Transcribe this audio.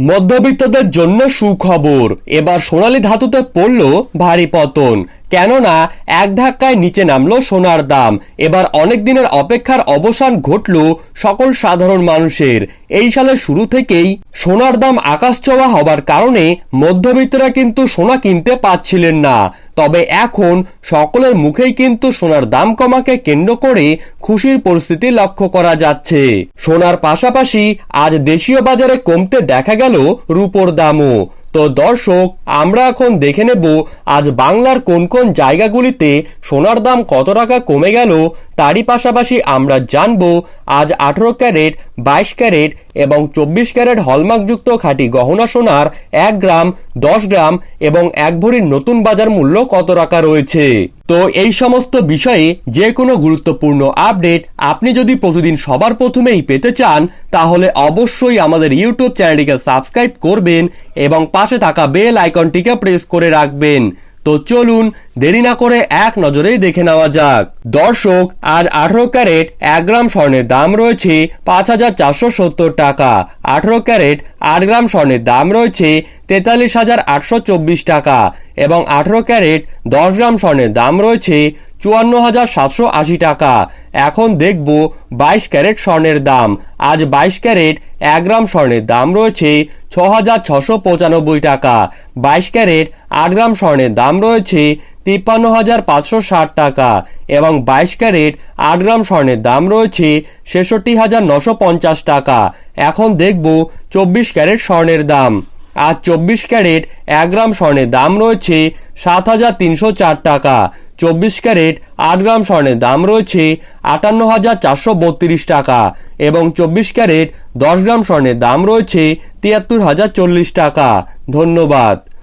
মধ্যবিত্তদের জন্য সুখবর। এবার সোনালী ধাতুতে পড়ল ভারী পতন। কেননা এক ধাক্কায় নিচে নামলো সোনার দাম। এবার অনেক দিনের অপেক্ষার অবসান ঘটল সকল সাধারণ মানুষের। এই সালের শুরু থেকেই সোনার দাম আকাশ ছোঁয়া হবার কারণে মধ্যবিত্তরা কিন্তু সোনা কিনতে পাচ্ছিলেন না। তবে এখন সকলের মুখেই কিন্তু সোনার দাম কমাকে কেন্দ্র করে খুশির পরিস্থিতি লক্ষ্য করা যাচ্ছে। সোনার পাশাপাশি আজ দেশীয় বাজারে কমতে দেখা গেল রূপোর দামও। তো দর্শক, আমরা এখন দেখে নেব আজ বাংলার কোন কোন জায়গাগুলিতে সোনার দাম কত টাকা কমে গেল, তারই পাশাপাশি আমরা জানব আজ আঠেরো ক্যারেট, বাইশ ক্যারেট এবং চব্বিশ ক্যারেট হলমার্কযুক্ত খাঁটি গহনা সোনার এক গ্রাম, দশ গ্রাম এবং এক ভরির নতুন বাজার মূল্য কত টাকা রয়েছে। তো এই সমস্ত বিষয়ে যে কোনো গুরুত্বপূর্ণ আপডেট আপনি যদি প্রতিদিন সবার প্রথমেই পেতে চান, তাহলে অবশ্যই আমাদের ইউটিউব চ্যানেলটিকে সাবস্ক্রাইব করবেন এবং পাশে থাকা বেল আইকনটিকে প্রেস করে রাখবেন। তো চলুন দেরি না করে এক নজরেই দেখে নেওয়া যাক। দর্শক, আজ আঠারো ক্যারেট এক গ্রাম স্বর্ণের দাম রয়েছে পাঁচ হাজার চারশো সত্তর টাকা। আঠারো ক্যারেট আট গ্রাম স্বর্ণের দাম রয়েছে তেতাল্লিশ হাজার আটশো চব্বিশ টাকা এবং আঠারো ক্যারেট দশ গ্রাম স্বর্ণের দাম রয়েছে চুয়ান্ন হাজার সাতশো আশি টাকা। এখন দেখব বাইশ ক্যারেট স্বর্ণের দাম। আজ বাইশ ক্যারেট এক গ্রাম স্বর্ণের দাম রয়েছে ছ হাজার ছশো পঁচানব্বই টাকা। বাইশ ক্যারেট আট গ্রাম স্বর্ণের দাম রয়েছে তিপ্পান্ন হাজার পাঁচশো ষাট টাকা এবং বাইশ ক্যারেট আট গ্রাম স্বর্ণের দাম রয়েছে ছেষট্টি হাজার নশো পঞ্চাশ টাকা। এখন দেখব চব্বিশ ক্যারেট স্বর্ণের দাম। আর চব্বিশ ক্যারেট এক গ্রাম স্বর্ণের দাম রয়েছে সাত হাজার তিনশো চার টাকা। চব্বিশ ক্যারেট আট গ্রাম স্বর্ণের দাম রয়েছে আটান্ন হাজার চারশো বত্রিশ টাকা। এবং চব্বিশ ক্যারেট দশ গ্রাম স্বর্ণের দাম রয়েছে তিয়াত্তর হাজার চল্লিশ টাকা। ধন্যবাদ।